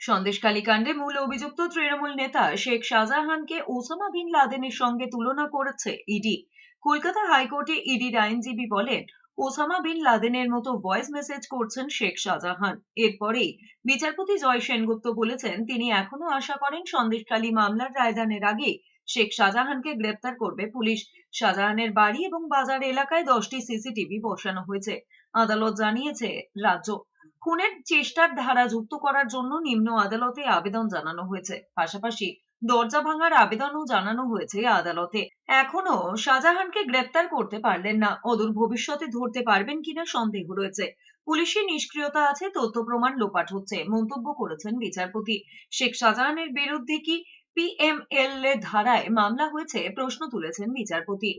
সন্দেশখালী কাণ্ডে মূল অভিযুক্ত তৃণমূল নেতা শেখ শাহজাহানকে ওসামা বিন লাদেনের সঙ্গে তুলনা করেছে ইডি কলকাতা হাইকোর্টে ইডির আইনজীবী বলেন, ওসামা বিন লাদেনের মতো ভয়েস মেসেজ করছেন শেখ শাহজাহান। এরপরেই বিচারপতি জয় সেনগুপ্ত বলেছেন, তিনি এখনও আশা করেন সন্দেশখালী মামলার রায়দানের আগে শেখ শাহজাহানকে গ্রেপ্তার করবে পুলিশ। শাহজাহানের বাড়ি এবং বাজার এলাকায় দশটি সিসিটিভি বসানো হয়েছে। আদালত জানিয়েছে, রাজ্য খুনের চেষ্টার ধারা যুক্ত করার জন্য নিম্ন আদালতে আবেদন জানানো হয়েছে। পাশাপাশি দরজা ভাঙার আবেদনও জানানো হয়েছে আদালতে। এখনও শাহজাহানকে গ্রেপ্তার করতে পারলেন না। অদূর ভবিষ্যতে ধরতে পারবেন কিনা সন্দেহ রয়েছে। পুলিশের নিষ্ক্রিয়তা আছে, তথ্য প্রমাণ লোপাট হচ্ছে, মন্তব্য করেছেন বিচারপতি। শেখ শাহজাহানের বিরুদ্ধে কি পিএমএল ধারায় মামলা হয়েছে? প্রশ্ন তুলেছেন বিচারপতি।